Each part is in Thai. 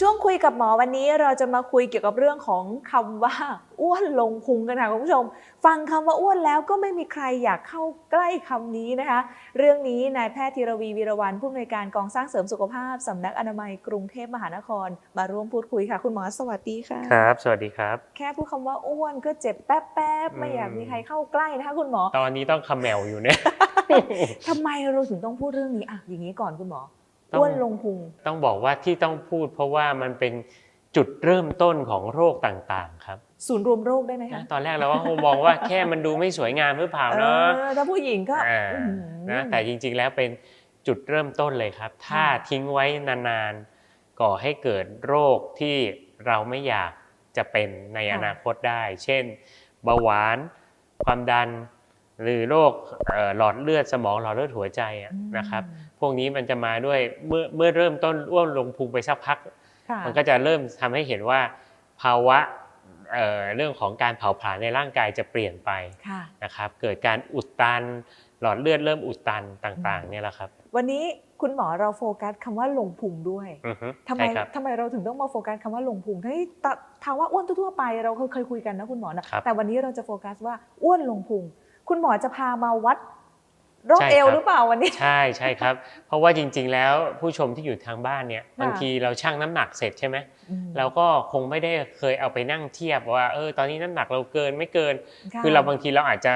ช่วงคุยกับหมอวันนี้เราจะมาคุยเกี่ยวกับเรื่องของคำว่าอ้วนลงพุงกันค่ะคุณผู้ชม ฟังคำว่าอ้วนแล้วก็ไม่มีใครอยากเข้าใกล้คำนี้นะคะ เรื่องนี้นายแพทย์ธีรวีวีรวันผู้อำนวยการกองสร้างเสริมสุขภาพสำนักอนามัยกรุงเทพมหานคร มาร่วมพูดคุยค่ะ คุณหมอสวัสดีค่ะครับ สวัสดีครับ แค่พูดคำว่าอ้วนก็เจ็บแป๊บๆไม่อยากมีใครเข้าใกล้นะคะคุณหมอ ตอนนี้ต้องคำแมวอยู่เนี่ยทำไมเราถึงต้องพูดเรื่องนี้อะอย่างนี้ก่อนคุณหมอต้ องอ้วนลงพุงต้องบอกว่าที่ต้องพูดเพราะว่ามันเป็นจุดเริ่มต้นของโรคต่างๆ ครับ ศูนย์รวมโรคได้ไหมคะตอนแรกเราก็คงมองว่าแค่มันดูไม่สวยงามหรือเปล่าเอเนาะอถ้าผู้หญิงก็อ่าอื้อหือนะแต่จริงๆแล้วเป็นจุดเริ่มต้นเลยครับ ถ้าทิ้งไว้นานๆก่อให้เกิดโรคที่เราไม่อยากจะเป็นในอนาคตได้ เช่น เบาหวานความดันหรือโรคเอ่อหลอดเลือดสมองหลอดเลือดหัวใจอะนะครับ พวกนี้มันจะมาด้วยเมื่อเมื่อเริ่มต้นอ้วนลงพุงไปสักพักค่ะมันก็จะเริ่มทำให้เห็นว่าภาวะเอ่อเรื่องของการเผาผลาญในร่างกายจะเปลี่ยนไปค่ะนะครับ เกิดการอุดตันหลอดเลือดเริ่มอุดตันต่างๆเนี่ยแหละครับ วันนี้คุณหมอเราโฟกัสคำว่าลงพุงด้วยอือฮึทำไมใช่ครับทำไมเราถึงต้องมาโฟกัสคำว่าลงพุงทั้งที่ตะภาวะอ้วนทั่วๆไปเราเคยเคยคุยกันนะคุณหมอนะครับแต่วันนี้เราจะโฟกัสว่าอ้วนลงพุงคุณหมอจะพามาวัด รอบใช่เอวครับหรือเปล่าวันนี้ ใช่ใช่ครับ เพราะว่าจริง ๆ แล้วผู้ชมที่อยู่ทางบ้านเนี่ยค่ะบางทีเราชั่งน้ำหนักเสร็จใช่ไหมอืมเราก็คงไม่ได้เคยเอาไปนั่งเทียบว่าเออตอนนี้น้ำหนักเราเกินไม่เกินะคือเราบางทีเราอาจจะ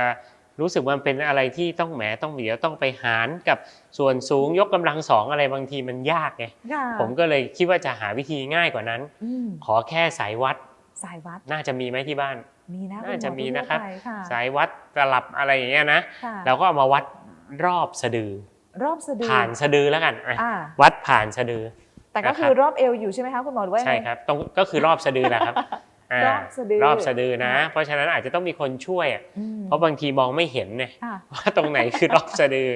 รู้สึกว่ามันเป็นอะไรที่ต้องแหมต้องเดี๋ยวต้องไปหารกับส่วนสูงยกกำลังสองอะไรบางทีมันยากไงค่ะผมก็เลยคิดว่าจะหาวิธีง่ายกว่านั้นอืมขอแค่สายวัดสายวัดน่าจะมีไหมที่บ้านมีนะน่าจะคุณหอมีนะครับทั่วไปค่ะสายวัดตลับอะไรอย่างเงี้ยนะค่ะเราก็เอามาวัด รอบสะดือ รอบสะดือผ่านสะดือแล้วกันอะอ่าวัดผ่านสะดือ แต่ก็นะครับคือรอบเอวอยู่ใช่ไหมคะคุณหมอหรือว่ายังใช่ไง ครับตรงก็คือรอบสะดือแหละครับารอบสะดือ รอบสะดือนะค่ะเพราะฉะนั้นอาจจะต้องมีคนช่วยอะอืมเพราะบางทีมองไม่เห็นเนี่ย ค่ะ ว่าตรงไหนคือรอบสะดือ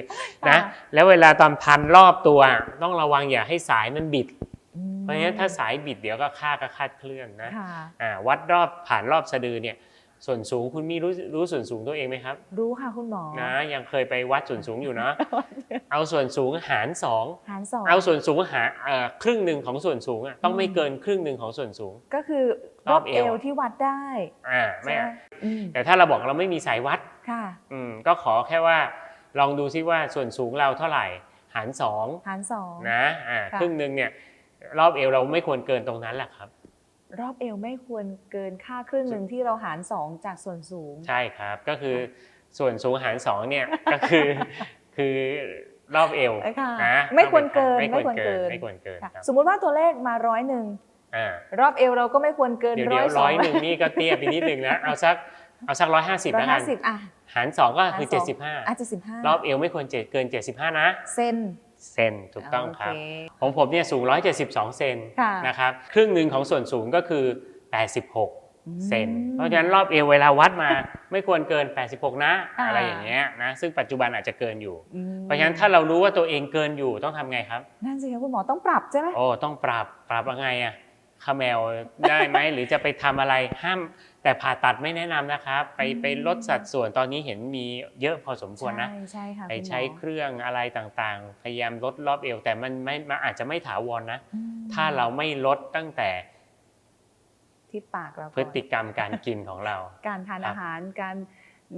นะ ค่ะ แล้วเวลาตอนพันรอบตัว ต้องระวังอย่าให้สายมันบิด อืมเพราะฉะนั้นถ้าสายบิดเดี๋ยวก็ค่าก็คาดเคลื่อนนะค่ะ อ่าวัดรอบผ่านรอบสะดือเนี่ย ส่วนสูงคุณมีรู้รู้ส่วนสูงตัวเองไหมครับ รู้ค่ะคุณหมอนะยังเคยไปวัดส่วนสูงอยู่นะเอาส่วนสูงหารสองหารสองเอาส่วนสูงหารเอ่อครึ่งหนึ่งของส่วนสูงอะต้องไม่เกินครึ่งหนึ่งของส่วนสูง ก็คือรรออบบเอเอววที่วัดได้อ่าไม่ใช่อะไหมอืมแต่ถ้าเราบอกเราไม่มีสายวัดค่ะอืมก็ขอแค่ว่า ลองดูซิว่าส่วนสูงเราเท่าไหร่ หารสองหารสองนะอ่าค่ะครึ่งหนึ่งเนี่ยรอบเอวเราไม่ควรเกินตรงนั้นแหละครับ รอบเอวไม่ควรเกินค่าครึ่งหนึ่งที่เราหารสองจากส่วนสูง ใช่ครับก็คือส่วนสูงหารสองเนี่ยก็คือคือรอบเอวเอ้ยค่ะนะไม่ควรเกินไม่ไม่คคววรรเกิเกินนไม่ควรเกินค่ะครับสมมุติว่าตัวเลขมาร้อยหนึ่งอ่ารอบเอวเราก็ไม่ควรเกินเดี๋ยวร้เดี๋อยยวสอร้องยหนึ่งนี่ก็เตี้ยไปนิดนึงนะเอาสักเอาสักร้อยห้าสิบร้อแล้ยวกัห้านสิบอะหารสองก็คือหารสเจ็ดองสิบห้าอาจจะสิบห้ารอบเอวไม่ควรเจ็ดเกิน75นะเซน เซนถูกต้องครับโเของผมเนี่ยสูง 172 เซนค่ะนะครับ ครึ่งหนึ่งของส่วนสูงก็คือ 86 เซนอืมเพราะฉะนั้นรอบเอวเวลาวัดมาไม่ควรเกิน 86 นะอ่าอะไรอย่างเงี้ยนะ ซึ่งปัจจุบันอาจจะเกินอยู่อืมเพราะฉะนั้นถ้าเรารู้ว่าตัวเองเกินอยู่ต้องทำไงครับ นั่นสิคะคุณหมอต้องปรับใช่ไหมโอ้ต้องปรับปรับยังไงอะ ขมแมวได้ไหม หรือจะไปทำอะไรห้ามแต่ผ่าตัดไม่แนะนำนะครับ ไปไปลดสัดส่วนตอนนี้เห็นมีเยอะพอสมควรนะใช่ใช่ค่ะไปคุณหมอใช้เครื่องอะไรต่างๆ พยายามลดรอบเอว แต่มันไม่มันอาจจะไม่ถาวรนะอืมถ้าเราไม่ลดตั้งแต่ ที่ปากเราก่อนพฤติกรรมการกินของเรา การทานครับอาหารการ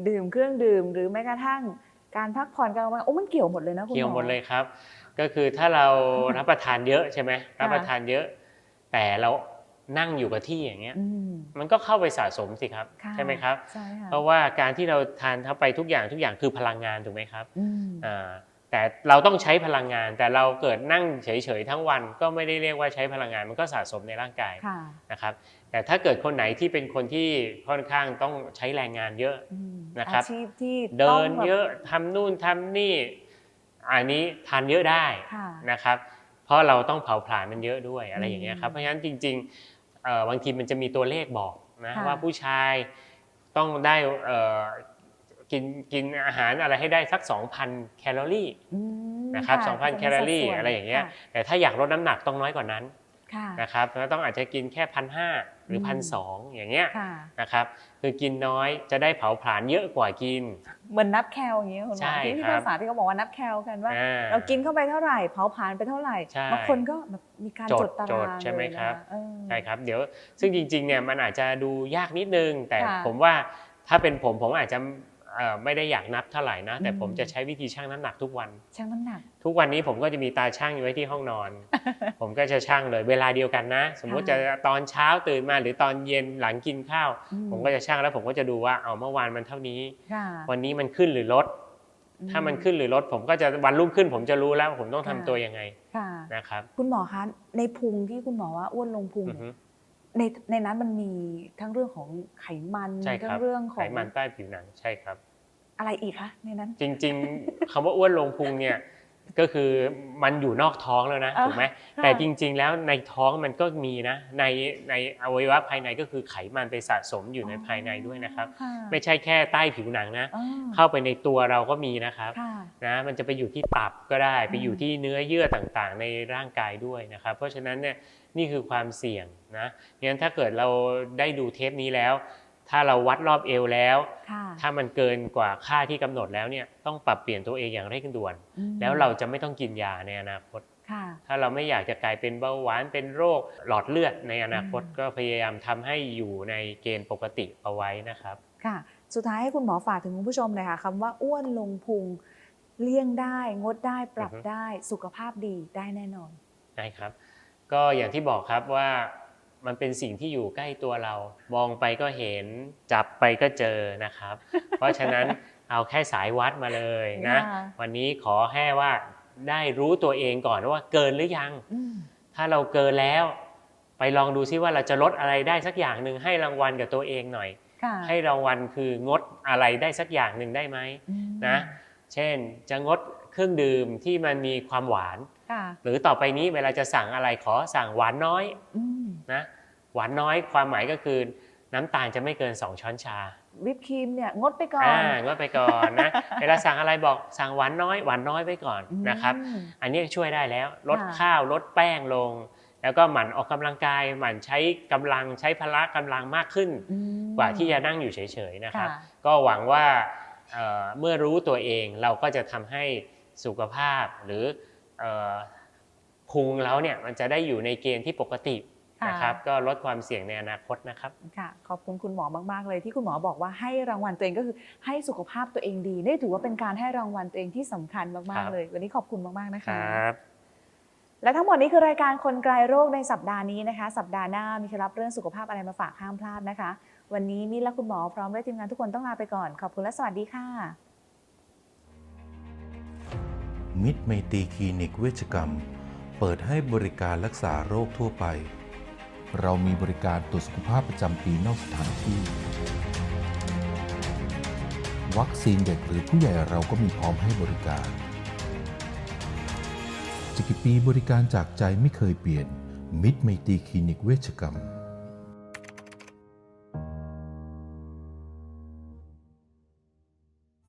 ดื่มเครื่องดื่มหรือแม้กระทั่งการพักผ่อนการออกกำลังกายโอ้มันเกี่ยวหมดเลยนะคุณหมอเกี่ยวหมดเลยครับ ก็คือถ้าเรารับประทานเยอะใช่ไหมรับประทานเยอะ แต่เรานั่งอยู่กับที่อย่างเงี้ยอืมมันก็เข้าไปสะสมสิครับค่ะใช่ไหมครับใช่ค่ะเพราะว่าการที่เราทานเข้าไปทุกอย่างทุกอย่างคือพลังงานถูกไหมครับอืมอ่าแต่เราต้องใช้พลังงาน แต่เราเกิดนั่งเฉยๆทั้งวันก็ไม่ได้เรียกว่าใช้พลังงาน มันก็สะสมในร่างกายค่ะนะครับ แต่ถ้าเกิดคนไหนที่เป็นคนที่ค่อนข้างต้องใช้แรงงานเยอะอืมนะครับอาชีพที่เดิต้องนแบบเยอะทำนู่นทำนี่ อันนี้ทานเยอะได้ค่ะนะครับ เพราะเราต้องเผาผลาญมันเยอะด้วยอะไรอืมอย่างเงี้ยครับเพราะฉะนั้นจริงๆเอ่อบางทีมันจะมีตัวเลขบอกนะค่ะว่าผู้ชายต้องได้เอ่อกินกินอาหารอะไรให้ได้สัก 2,000 แคลอรี่อืมนะครับค่ะ2,000 แคลอรี่สัดส่วนอะไรอย่างเงี้ยค่ะแต่ถ้าอยากลดน้ำหนักต้องน้อยกว่านั้นค่ะ นะครับแล้วต้องอาจจะกินแค่พันห้าหรือมพันสองอย่างเงี้ยค่ะนะครับคือกินน้อยจะได้เผาผลาญเยอะกว่ากิน เหมือนนับแคลอย่างเงี้ยคุณหมใช่อที่ที่ครับภาษาที่เขาบอกว่านับแคลกันว่าอ่เรากินเข้าไปเท่าไหร่เผาผลาญไปเท่าไหร่ใช่บางคนก็แบบมีการจจดดตาจราดงใช่ไหมเลยนะครับเออใช่ครับเดี๋ยวซึ่งจริงๆเนี่ยมันอาจจะดูยากนิดนึง แต่ค่ะผมว่าถ้าเป็นผมผมอาจจะเอ่อ ไม่ได้อยากนับเท่าไหร่นะ แต่อืมผมจะใช้วิธีชั่งน้ำหนักทุกวันชั่งน้ำหนัก ทุกวันนี้ผมก็จะมีตาช่างอยู่ไว้ที่ห้องนอน ผมก็จะช่างเลยเวลาเดียวกันนะ สมมุติจะตอนเช้าตื่นมาหรือตอนเย็นหลังกินข้าวอืผมก็จะช่างแล้วผมก็จะดูว่าเอาเมื่อวานมันเท่านี้ค่ะวันนี้มันขึ้นหรือลดอืถ้ามันขึ้นหรือลด ผมก็จะวันรุ่งขึ้น ผมจะรู้แล้วว่าผมต้องทำค่ะตัวยังไงค่ะนะครับ คุณหมอคะในพุงที่คุณหมอว่าอ้วนลงพุงอือฮึในในนั้นมันมีทั้งเรื่องของไขมันใช่คทั้รังบเรื่องขไของมันใต้ผิวหนังใช่ครับ อะไรอีกคะในนั้น จริง ๆคำว่าอ้วนลงพุงเนี่ยก็คือมันอยู่นอกท้องแล้วนะอ่าถูกไหมค่ะแต่จริง ๆ แล้วในท้องมันก็มีนะในในอวัยวะภายในก็คือไขมันไปสะสมอยู่ในภายในด้วยนะครับค่ะไม่ใช่แค่ใต้ผิวหนังนะอ่าเข้าไปในตัวเราก็มีนะครับค่ะนะมันจะไปอยู่ที่ตับก็ได้ ไปอยู่อืมที่เนื้อเยื่อต่างๆ ในร่างกายด้วยนะครับ เพราะฉะนั้นเนี่ยนี่คือความเสี่ยงนะงั้นถ้าเกิดเราได้ดูเทปนี้แล้ว ถ้าเราวัดรอบเอวแล้วค่ะถ้ามันเกินกว่าค่าที่กำหนดแล้วเนี่ยต้องปรับเปลี่ยนตัวเองอย่างเร่งด่วนอืมแล้วเราจะไม่ต้องกินยาในอนาคตค่ะถ้าเราไม่อยากจะกลายเป็นเบาหวานเป็นโรคหลอดเลือดในอนาคตอืมก็พยายามทำให้อยู่ในเกณฑ์ปกติเอาไว้นะครับ ค่ะ สุดท้ายให้คุณหมอฝากถึงคุณผู้ชมหน่อยค่ะคำว่าอ้วนลงพุงเลี่ยงได้งดได้ปรับอือฮึได้สุขภาพดีได้แน่นอนนะครับ ก็อย่างที่บอกครับว่า มันเป็นสิ่งที่อยู่ใกล้ตัวเรา มองไปก็เห็น จับไปก็เจอนะครับ เพราะฉะนั้นเอาแค่สายวัดมาเลยนะค่ะวันนี้ขอแค่ว่าได้รู้ตัวเองก่อนว่าเกินหรือยังอืมถ้าเราเกินแล้ว ไปลองดูซิว่าเราจะลดอะไรได้สักอย่างหนึ่งให้รางวัลกับตัวเองหน่อยค่ะให้รางวัลคืองดอะไรได้สักอย่างหนึ่งได้ไหมอืมนะ เช่นจะงดเครื่องดื่มที่มันมีความหวานค่ะหรือต่อไปนี้เวลาจะสั่งอะไรขอสั่งหวานน้อยอืม นะหวานน้อยความหมายก็คือน้ำตาลจะไม่เกิน 2 ช้อนชาวิปครีมเนี่ยงดไปก่อนอ่างดไปก่อนนะเวลาสั่งอะไรบอกสั่งหวานน้อยหวานน้อยไว้ก่อนนะครับอืมอันนี้ช่วยได้แล้วลดค่ะข้าวลดแป้งลง แล้วก็หมั่นออกกำลังกาย หมั่นใช้กำลังใช้พละกำลังมากขึ้นอืมกว่าที่จะนั่งอยู่เฉยๆนะครับค่ะก็หวังว่าเอ่อเมื่อรู้ตัวเองเราก็จะทำให้สุขภาพหรือเอ่อพุงเราเนี่ยมันจะได้อยู่ในเกณฑ์ที่ปกติค่ะ นะครับก็ลดความเสี่ยงในอนาคตนะครับค่ะขอบคุณคุณหมอมากๆ เลยที่คุณหมอบอกว่าให้รางวัลตัวเองก็คือให้สุขภาพตัวเองดีนี่ถือว่าเป็นการให้รางวัลตัวเองที่สำคัญมากครัๆบเลย วันนี้ขอบคุณมากๆนะครคะับและทั้งหมดนี้คือรายการคนไกลโรคในสัปดาห์นี้นะคะ สัปดาห์หน้ามีเคล็ดลับเรื่องสุขภาพอะไรมาฝากห้ามพลาดนะคะ วันนี้มินและคุณหมอพร้อมด้วยทีมงานทุกคนต้องลาไปก่อนขอบคุณและสวัสดีค่ะ มิตรไมตรีคลินิกเวชกรรม เปิดให้บริการรักษาโรคทั่วไป เรามีบริการตรวจสุขภาพประจำปีนอกสถานที่ วัคซีนเด็กหรือผู้ใหญ่เราก็มีพร้อมให้บริการจะกี่ปีบริการจากใจไม่เคยเปลี่ยน มิตรไมตรีคลินิกเวชกรรม